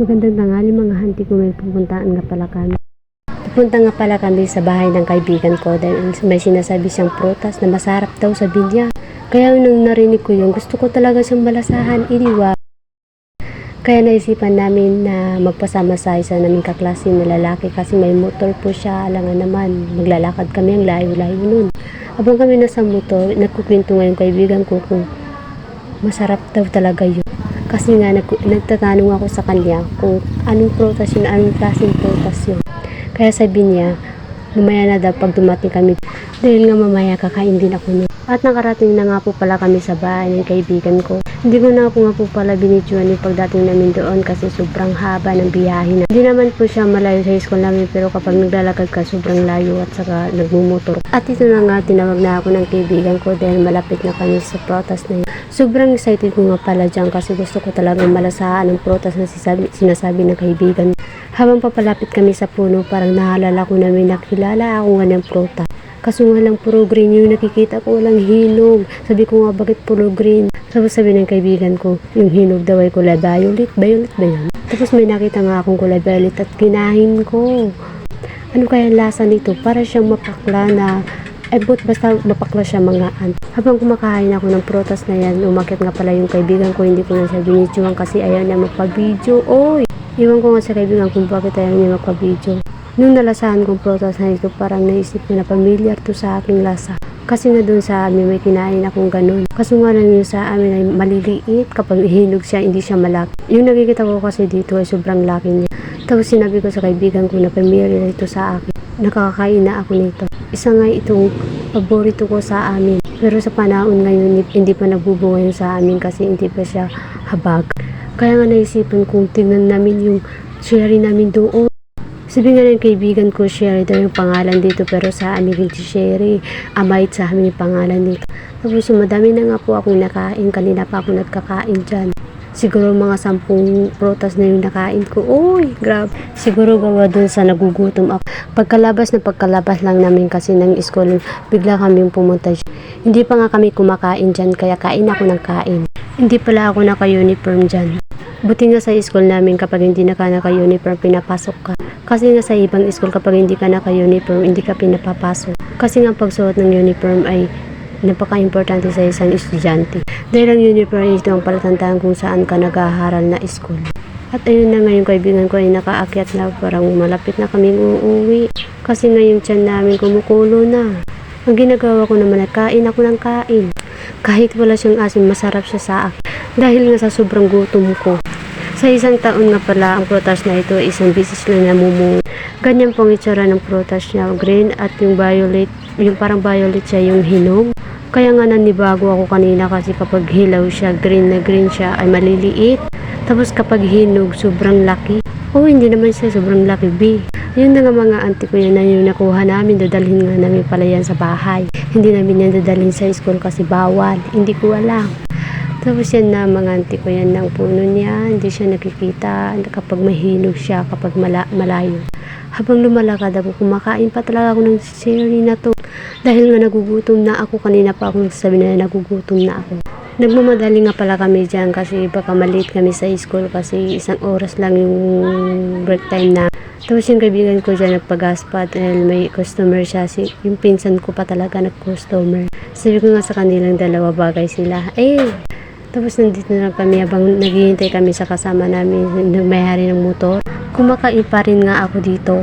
Magandang tanghali mga hanti ko may pupuntaan nga pala kami. Pupunta nga pala kami sa bahay ng kaibigan ko dahil may sinasabi siyang prutas na masarap daw sabi niya. Kaya nung narinig ko yun, gusto ko talaga siyang malasahan, iniwa. Kaya naisipan namin na magpasama sa isa naming kaklase na lalaki kasi may motor po siya. Alangan naman, maglalakad kami ang layo-layo nun. Habang kami nasa motor, nagkukwento nga yung kaibigan ko kung masarap daw talaga yun. Kasi nga nag, nagtatanong ako sa kanya kung anong prutas yun, anong klaseng prutas yun. Kaya sabi niya, mamaya na daw pag dumating kami. Dahil nga mamaya kakain din ako nun. At nakarating na nga po pala kami sa bahay ng kaibigan ko. Hindi ko na po nga po pala binidyoan yung pagdating namin doon kasi sobrang haba ng biyahe na. Hindi naman po siya malayo sa school namin pero kapag naglalakad ka sobrang layo at saka nagmumotor. At ito na nga tinawag na ako ng kaibigan ko dahil malapit na kami sa protas na yun. Sobrang excited ko nga pala dyan kasi gusto ko talagang malasahan ang protas na sisabi, sinasabi ng kaibigan. Habang papalapit kami sa puno parang nahalala ko na may nakilala ako nga ng protas. Kaso nga lang puro green yung nakikita ko walang hinog. Sabi ko nga bakit puro green? Tapos sabi ng kaibigan ko, yung hinog daw ay kulay violet. Violet ba yun? Tapos may nakita nga akong kulay violet at kinahin ko. Ano kaya ang lasa nito? Para siyang mapakla na ay but basta mapakla siya mga ant. Habang kumakain ako ng protas na yan, umakit nga pala yung kaibigan ko, hindi ko na siya binidyoan kasi ayaw niya magpa-video. Oy! Iwan ko nga sa kaibigan kung bakit ayaw niya magpa-video. Nung nalasahan kong protas na ito, parang naisip ko na familiar to sa aking lasa. Kasi nga doon sa amin may kinain akong ganun. Kaso nga lang yun sa amin ay maliliit kapag hinog siya, hindi siya malaki. Yung nakikita ko kasi dito ay sobrang laki niya. Tapos sinabi ko sa kaibigan ko na familiar ito sa akin. Nakakakain na ako nito. Isa nga itong paborito ko sa amin. Pero sa panahon ngayon, hindi pa nagbubunga yun sa amin kasi hindi pa siya habag. Kaya nga naisipan kong tignan namin yung cherry namin doon. Sabi nga ng kaibigan ko, Sherry daw yung pangalan dito pero sa amin hindi Sherry. Amait sa amin yung pangalan dito. Tapos yung madami na nga po akong nakain. Kanina pa ako nagkakain dyan. Siguro mga sampung protas na yung nakain ko. Uy, grabe. Siguro gawa dun sa nagugutom ako. Pagkalabas na pagkalabas lang namin kasi ng school, bigla kaming pumunta. Hindi pa nga kami kumakain dyan kaya kain ako ng kain. Hindi pala ako naka-uniform dyan. Buti nga sa school namin kapag hindi na ka naka-uniform, pinapasok ka. Kasi nga sa ibang school kapag hindi ka naka-uniform, hindi ka pinapapasok. Kasi nga pagsuot ng uniform ay napaka-importante sa isang estudyante. Dahil ang uniform ito ang palatandaan kung saan ka nag-aaral na school. At ayun na nga yung kaibigan ko ay nakaakyat na parang malapit na kaming uuwi. Kasi nga yung tiyan namin kumukulo na. Ang ginagawa ko naman ay kain ako ng kain. Kahit wala siyang asin, masarap siya sa akin. Dahil nga sa sobrang gutom ko. Sa isang taon nga pala, ang prutas na ito isang bisis lang namumunga. Ganyan pong itsura ng prutas niya, green at yung violet, yung parang violet siya, yung hinog. Kaya nga nanibago ako kanina kasi kapag hilaw siya, green na green siya, ay maliliit. Tapos kapag hinog, sobrang laki. Oh, hindi naman siya sobrang laki, B. Yun na nga mga auntie ko yun na yung nakuha namin, dadalhin nga namin pala yan sa bahay. Hindi namin yan dadalhin sa school kasi bawal. Hindi ko alam. Tapos yan na mga auntie ko yan ng puno niya. Hindi siya nakikita kapag mahinog siya, kapag mala malayo. Habang lumalakad ako, kumakain pa talaga ako ng cherry na to. Dahil nga nagugutom na ako, kanina pa ako nagsasabi na nagugutom na ako. Nagmamadali nga pala kami dyan kasi baka maliit kami sa school kasi isang oras lang yung break time na. Tapos yung kaibigan ko dyan nagpag-gaspa dahil may customer siya. Si, yung pinsan ko pa talaga nag-customer. Sabi ko nga sa kanilang dalawa bagay sila. Eh, tapos nandito na kami habang naghihintay kami sa kasama namin ng may-hari ng motor. Kumakain pa rin nga ako dito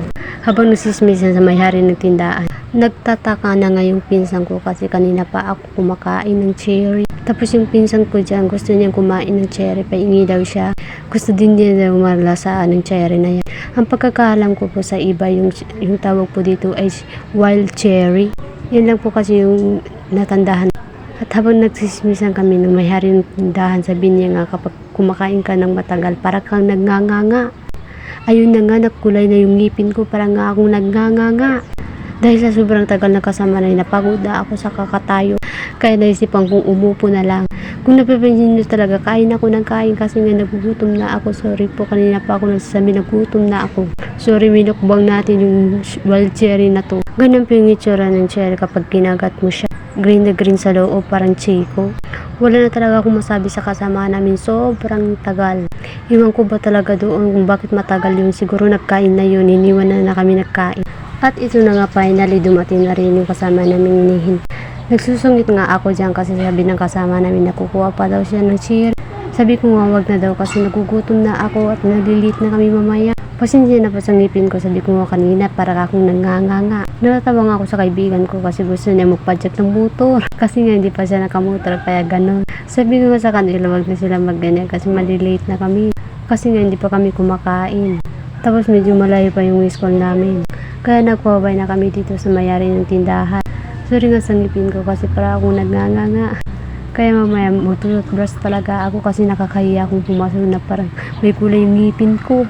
habang nagsismisan sa may-hari ng tindahan. Nagtataka na nga yung pinsan ko kasi kanina pa ako kumakain ng cherry. Tapos yung pinsan ko dyan, gusto niyang kumain ng cherry, paingi daw siya. Gusto din niya daw malasaan ng cherry na yan. Ang pagkakaalam ko po sa iba, yung, yung tawag po dito ay wild cherry. Yan lang po kasi yung natandahan. At habang nagsismisan kami ng may-hari ng tindahan, sabi niya nga kapag kumakain ka ng matagal, para kang nagnganganga. Ayun na nga, nakulay na yung ngipin ko, parang nga akong nagnganganga. Dahil sa sobrang tagal na kasama na napagod na ako sa kakatayo. Kaya naisipan kong umupo na lang. Kung napapansin nyo talaga, kain ako ng kain kasi nga nagugutom na ako. Sorry po, kanina pa ako nagsasabi, nagutom na ako. Sorry, minukbang natin yung wild cherry na to. Ganun po yung itsura ng cherry kapag kinagat mo siya. Green na green sa loob, parang chico. Wala na talaga akong masabi sa kasama namin. Sobrang tagal. Iwan ko ba talaga doon kung bakit matagal yun. Siguro nagkain na yun, iniwan na kami nagkain. At ito na nga finally dumating na rin yung kasama namin inihin. Nagsusungit nga ako dyan kasi sabi ng kasama namin nakukuha pa daw siya ng cheer. Sabi ko nga wag na daw kasi nagugutom na ako at nalilit na kami mamaya. Pasensya na po sa ngipin ko, sabi ko nga kanina para akong nanganganga. Natatawa nga ako sa kaibigan ko kasi gusto niya magpadyak ng motor. Kasi nga hindi pa siya nakamotor kaya ganun. Sabi ko nga sa kanila wag na sila magganyan kasi malilate na kami. Kasi nga hindi pa kami kumakain. Tapos medyo malayo pa yung school namin. Kaya nagpabay na kami dito sa mayari ng tindahan. Sorry nga sa ngipin ko kasi para akong nagnganganga. Kaya mamaya magtututbrush talaga ako kasi nakakahiya akong pumasok na parang may kulay yung ngipin ko.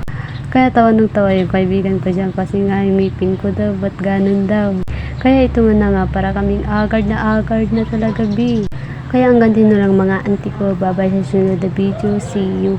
Kaya tawa ng tawa yung kaibigan ko dyan kasi nga ngipin ko daw, ba't ganun daw. Kaya ito na nga para kaming agard na agard na talaga B. Kaya ang ganti na lang mga auntie ko, babay sa sunod na video, see you.